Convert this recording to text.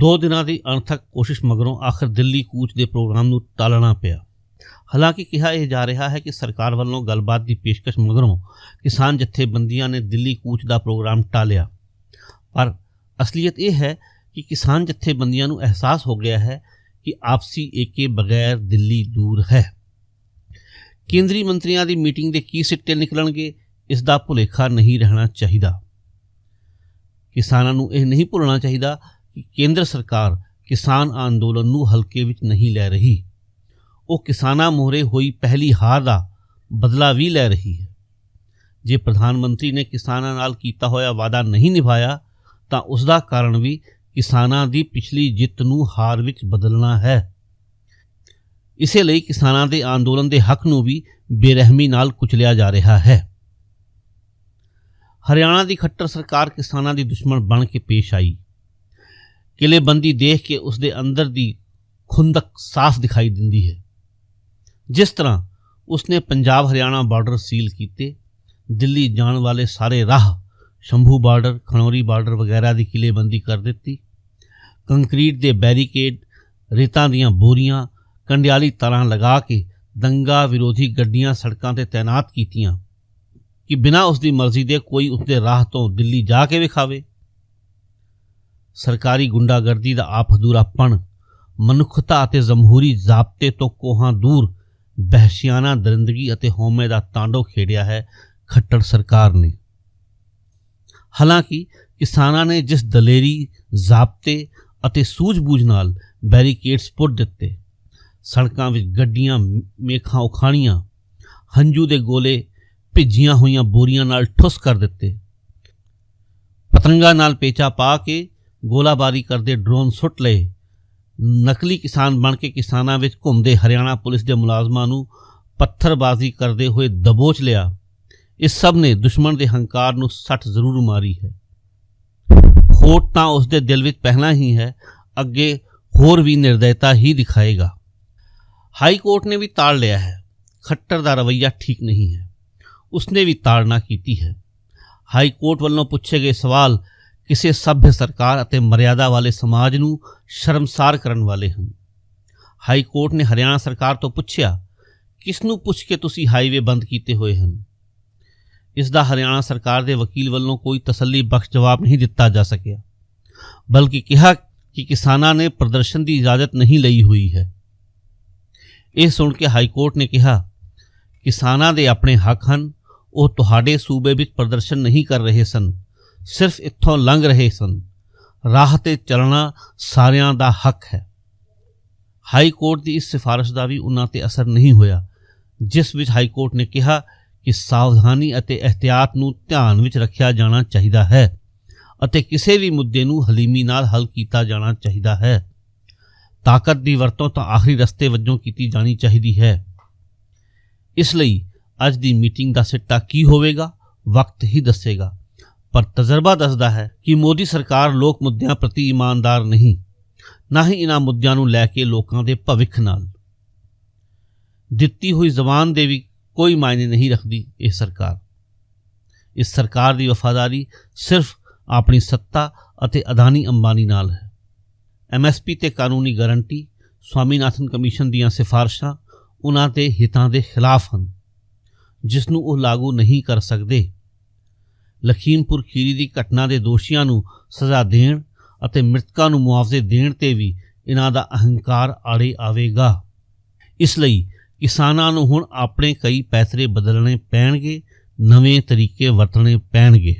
ਦੋ ਦਿਨਾਂ ਦੀ ਅਣਥੱਕ ਕੋਸ਼ਿਸ਼ ਮਗਰੋਂ ਆਖਰ ਦਿੱਲੀ ਕੂਚ ਦੇ ਪ੍ਰੋਗਰਾਮ ਨੂੰ ਟਾਲਣਾ ਪਿਆ। ਹਾਲਾਂਕਿ ਕਿਹਾ ਇਹ ਜਾ ਰਿਹਾ ਹੈ ਕਿ ਸਰਕਾਰ ਵੱਲੋਂ ਗੱਲਬਾਤ ਦੀ ਪੇਸ਼ਕਸ਼ ਮਗਰੋਂ ਕਿਸਾਨ ਜਥੇਬੰਦੀਆਂ ਨੇ ਦਿੱਲੀ ਕੂਚ ਦਾ ਪ੍ਰੋਗਰਾਮ ਟਾਲਿਆ। ਪਰ ਅਸਲੀਅਤ ਇਹ ਹੈ ਕਿ ਕਿਸਾਨ ਜਥੇਬੰਦੀਆਂ ਨੂੰ ਅਹਿਸਾਸ ਹੋ ਗਿਆ ਹੈ ਕਿ ਆਪਸੀ ਏਕੇ ਬਗੈਰ ਦਿੱਲੀ ਦੂਰ ਹੈ। ਕੇਂਦਰੀ ਮੰਤਰੀਆਂ ਦੀ ਮੀਟਿੰਗ ਦੇ ਕੀ ਸਿੱਟੇ ਨਿਕਲਣਗੇ, ਇਸ ਦਾ ਭੁਲੇਖਾ ਨਹੀਂ ਰਹਿਣਾ ਚਾਹੀਦਾ। ਕਿਸਾਨਾਂ ਨੂੰ ਇਹ ਨਹੀਂ ਭੁੱਲਣਾ ਚਾਹੀਦਾ ਕਿ ਕੇਂਦਰ ਸਰਕਾਰ ਕਿਸਾਨ ਅੰਦੋਲਨ ਨੂੰ ਹਲਕੇ ਵਿੱਚ ਨਹੀਂ ਲੈ ਰਹੀ। ਉਹ ਕਿਸਾਨਾਂ ਮੋਹਰੇ ਹੋਈ ਪਹਿਲੀ ਹਾਰ ਦਾ ਬਦਲਾ ਵੀ ਲੈ ਰਹੀ ਹੈ। ਜੇ ਪ੍ਰਧਾਨ ਮੰਤਰੀ ਨੇ ਕਿਸਾਨਾਂ ਨਾਲ ਕੀਤਾ ਹੋਇਆ ਵਾਅਦਾ ਨਹੀਂ ਨਿਭਾਇਆ, ਤਾਂ ਉਸ ਦਾ ਕਾਰਨ ਵੀ ਕਿਸਾਨਾਂ ਦੀ ਪਿਛਲੀ ਜਿੱਤ ਨੂੰ ਹਾਰ ਵਿੱਚ ਬਦਲਣਾ ਹੈ। ਇਸੇ ਲਈ ਕਿਸਾਨਾਂ ਦੇ ਅੰਦੋਲਨ ਦੇ ਹੱਕ ਨੂੰ ਵੀ ਬੇਰਹਿਮੀ ਨਾਲ ਕੁਚਲਿਆ ਜਾ ਰਿਹਾ ਹੈ। ਹਰਿਆਣਾ ਦੀ ਖੱਟਰ ਸਰਕਾਰ ਕਿਸਾਨਾਂ ਦੀ ਦੁਸ਼ਮਣ ਬਣ ਕੇ ਪੇਸ਼ ਆਈ। ਕਿਲੇਬੰਦੀ ਦੇਖ ਕੇ ਉਸ ਦੇ ਅੰਦਰ ਦੀ ਖੁੰਦਕ ਸਾਫ਼ ਦਿਖਾਈ ਦਿੰਦੀ ਹੈ। ਜਿਸ ਤਰ੍ਹਾਂ ਉਸਨੇ ਪੰਜਾਬ ਹਰਿਆਣਾ ਬਾਰਡਰ ਸੀਲ ਕੀਤੇ, ਦਿੱਲੀ ਜਾਣ ਵਾਲੇ ਸਾਰੇ ਰਾਹ, ਸ਼ੰਭੂ ਬਾਰਡਰ, ਖਨੌਰੀ ਬਾਰਡਰ ਵਗੈਰਾ ਦੀ ਕਿਲੇਬੰਦੀ ਕਰ ਦਿੱਤੀ। ਕੰਕਰੀਟ ਦੇ ਬੈਰੀਕੇਡ, ਰੇਤਾਂ ਦੀਆਂ ਬੋਰੀਆਂ, ਕੰਡਿਆਲੀ ਤਰ੍ਹਾਂ ਲਗਾ ਕੇ ਦੰਗਾ ਵਿਰੋਧੀ ਗੱਡੀਆਂ ਸੜਕਾਂ ਤੇ ਤਾਇਨਾਤ ਕੀਤੀਆਂ ਕਿ ਬਿਨਾਂ ਉਸ ਦੀ ਮਰਜ਼ੀ ਦੇ ਕੋਈ ਉਸ ਦੇ ਰਾਹ ਤੋਂ ਦਿੱਲੀ ਜਾ ਕੇ ਵਿਖਾਵੇ। ਸਰਕਾਰੀ ਗੁੰਡਾਗਰਦੀ ਦਾ ਆਪ ਹਦੂਰਾਪਣ ਮਨੁੱਖਤਾ ਅਤੇ ਜਮਹੂਰੀ ਜ਼ਾਬਤੇ ਤੋਂ ਕੋਹਾਂ ਦੂਰ ਬਹਿਸ਼ਿਆਨਾ ਦਰਿੰਦਗੀ ਅਤੇ ਹਉਮੈ ਦਾ ਤਾਂਡੋ ਖੇਡਿਆ ਹੈ ਖੱਟੜ ਸਰਕਾਰ ਨੇ। ਹਾਲਾਂਕਿ ਕਿਸਾਨਾਂ ਨੇ ਜਿਸ ਦਲੇਰੀ, ਜ਼ਾਬਤੇ ਅਤੇ ਸੂਝ-ਬੂਝ ਨਾਲ ਬੈਰੀਕੇਡਸ ਪੁੱਟ ਦਿੱਤੇ, ਸੜਕਾਂ ਵਿੱਚ ਗੱਡੀਆਂ, ਮੇਖਾਂ ਉਖਾਣੀਆਂ, ਹੰਝੂ ਦੇ ਗੋਲੇ ਭਿੱਜੀਆਂ ਹੋਈਆਂ ਬੋਰੀਆਂ ਨਾਲ ਠੁੱਸ ਕਰ ਦਿੱਤੇ। ਪਤੰਗਾ ਨਾਲ ਪੇਚਾ ਪਾ ਕੇ ਗੋਲਾਬਾਰੀ ਕਰਦੇ ਡਰੋਨ ਸੁੱਟ ਲਏ। ਨਕਲੀ ਕਿਸਾਨ ਬਣ ਕੇ ਕਿਸਾਨਾਂ ਵਿੱਚ ਘੁੰਮਦੇ ਹਰਿਆਣਾ ਪੁਲਿਸ ਦੇ ਮੁਲਾਜ਼ਮਾਂ ਨੂੰ ਪੱਥਰਬਾਜ਼ੀ ਕਰਦੇ ਹੋਏ ਦਬੋਚ ਲਿਆ। ਇਸ ਸਭ ਨੇ ਦੁਸ਼ਮਣ ਦੇ ਹੰਕਾਰ ਨੂੰ ਸੱਟ ਜ਼ਰੂਰ ਮਾਰੀ ਹੈ। ਖੋਟ ਤਾਂ ਉਸ ਦੇ ਦਿਲ ਵਿੱਚ ਪਹਿਲਾਂ ਹੀ ਹੈ, ਅੱਗੇ ਹੋਰ ਵੀ ਨਿਰਦੈਤਾ ਹੀ ਦਿਖਾਏਗਾ। ਹਾਈ ਕੋਰਟ ਨੇ ਵੀ ਤਾੜ ਲਿਆ ਹੈ। ਖੱਟਰ ਦਾ ਰਵਈਆ ਠੀਕ ਨਹੀਂ ਹੈ। ਉਸਨੇ ਵੀ ਤਾੜਨਾ ਕੀਤੀ ਹੈ। ਹਾਈ ਕੋਰਟ ਵੱਲੋਂ ਪੁੱਛੇ ਗਏ ਸਵਾਲ ਕਿਸੇ ਸਭ્ય ਸਰਕਾਰ ਅਤੇ ਮਰਿਆਦਾ ਵਾਲੇ ਸਮਾਜ ਨੂੰ ਸ਼ਰਮਸਾਰ ਕਰਨ ਵਾਲੇ ਹਨ। ਹਾਈ ਕੋਰਟ ਨੇ ਹਰਿਆਣਾ ਸਰਕਾਰ ਤੋਂ ਪੁੱਛਿਆ, ਕਿਸ ਨੂੰ ਪੁੱਛ ਕੇ ਤੁਸੀਂ ਹਾਈਵੇ ਬੰਦ ਕੀਤੇ ਹੋਏ ਹਨ? ਇਸ ਦਾ ਹਰਿਆਣਾ ਸਰਕਾਰ ਦੇ ਵਕੀਲ ਵੱਲੋਂ ਕੋਈ ਤਸੱਲੀ ਬਖਸ਼ ਜਵਾਬ ਨਹੀਂ ਦਿੱਤਾ ਜਾ ਸਕਿਆ, ਬਲਕਿ ਕਿਹਾ ਕਿ ਕਿਸਾਨਾਂ ਨੇ ਪ੍ਰਦਰਸ਼ਨ ਦੀ ਇਜਾਜ਼ਤ ਨਹੀਂ ਲਈ ਹੋਈ ਹੈ। ਇਹ ਸੁਣ ਕੇ ਹਾਈ ਕੋਰਟ ਨੇ ਕਿਹਾ, ਕਿਸਾਨਾਂ ਦੇ ਆਪਣੇ ਹੱਕ ਹਨ, ਉਹ ਤੁਹਾਡੇ ਸੂਬੇ ਵਿੱਚ ਪ੍ਰਦਰਸ਼ਨ ਨਹੀਂ ਕਰ ਰਹੇ ਸਨ। ਸਿਰਫ ਇੱਥੋਂ ਲੰਘ ਰਹੇ ਸਨ। ਰਾਹ ਤੇ ਚੱਲਣਾ ਸਾਰਿਆਂ ਦਾ ਹੱਕ ਹੈ। ਹਾਈ ਕੋਰਟ ਦੀ ਇਸ ਸਿਫਾਰਿਸ਼ ਦਾ ਵੀ ਉਹਨਾਂ ਤੇ ਅਸਰ ਨਹੀਂ ਹੋਇਆ, ਜਿਸ ਵਿੱਚ ਹਾਈ ਕੋਰਟ ਨੇ ਕਿਹਾ ਕਿ ਸਾਵਧਾਨੀ ਅਤੇ ਇhtiyat ਨੂੰ ਧਿਆਨ ਵਿੱਚ ਰੱਖਿਆ ਜਾਣਾ ਚਾਹੀਦਾ ਹੈ ਅਤੇ ਕਿਸੇ ਵੀ ਮੁੱਦੇ ਨੂੰ ਹਲੀਮੀ ਨਾਲ ਹੱਲ ਕੀਤਾ ਜਾਣਾ ਚਾਹੀਦਾ ਹੈ। ਤਾਕਤ ਦੀ ਵਰਤੋਂ ਤਾਂ ਆਖਰੀ ਰਸਤੇ ਵਜੋਂ ਕੀਤੀ ਜਾਣੀ ਚਾਹੀਦੀ ਹੈ। ਇਸ ਲਈ ਅੱਜ ਦੀ ਮੀਟਿੰਗ ਦਾ ਸਿੱਟਾ ਕੀ ਹੋਵੇਗਾ, ਵਕਤ ਹੀ ਦੱਸੇਗਾ। ਪਰ ਤਜਰਬਾ ਦੱਸਦਾ ਹੈ ਕਿ ਮੋਦੀ ਸਰਕਾਰ ਲੋਕ ਮੁੱਦਿਆਂ ਪ੍ਰਤੀ ਇਮਾਨਦਾਰ ਨਹੀਂ, ਨਾ ਹੀ ਇਹਨਾਂ ਮੁੱਦਿਆਂ ਨੂੰ ਲੈ ਕੇ ਲੋਕਾਂ ਦੇ ਭਵਿੱਖ ਨਾਲ। ਦਿੱਤੀ ਹੋਈ ਜ਼ਬਾਨ ਦੇ ਵੀ ਕੋਈ ਮਾਇਨੇ ਨਹੀਂ ਰੱਖਦੀ ਇਹ ਸਰਕਾਰ। ਇਸ ਸਰਕਾਰ ਦੀ ਵਫਾਦਾਰੀ ਸਿਰਫ ਆਪਣੀ ਸੱਤਾ ਅਤੇ ਅਦਾਨੀ ਅੰਬਾਨੀ ਨਾਲ ਹੈ। ਐਮਐਸਪੀ ਤੇ ਕਾਨੂੰਨੀ ਗਾਰੰਟੀ, ਸਵਾਮੀਨਾਥਨ ਕਮਿਸ਼ਨ ਦੀਆਂ ਸਿਫਾਰਸ਼ਾਂ ਉਹਨਾਂ ਦੇ ਹਿੱਤਾਂ ਦੇ ਖਿਲਾਫ ਹਨ, ਜਿਸ ਨੂੰ ਉਹ ਲਾਗੂ ਨਹੀਂ ਕਰ ਸਕਦੇ। ਲਖੀਮਪੁਰ ਖੀਰੀ ਦੀ ਘਟਨਾ ਦੇ ਦੋਸ਼ੀਆਂ ਨੂੰ ਸਜ਼ਾ ਦੇਣ ਅਤੇ ਮ੍ਰਿਤਕਾਂ ਨੂੰ ਮੁਆਵਜ਼ੇ ਦੇਣ ਤੇ ਵੀ ਇਹਨਾਂ ਦਾ ਅਹੰਕਾਰ ਆੜੇ ਆਵੇਗਾ। ਇਸ ਲਈ ਕਿਸਾਨਾਂ ਨੂੰ ਹੁਣ ਆਪਣੇ ਕਈ ਪੈਸਰੇ ਬਦਲਣੇ ਪੈਣਗੇ, ਨਵੇਂ ਤਰੀਕੇ ਵਰਤਣੇ ਪੈਣਗੇ।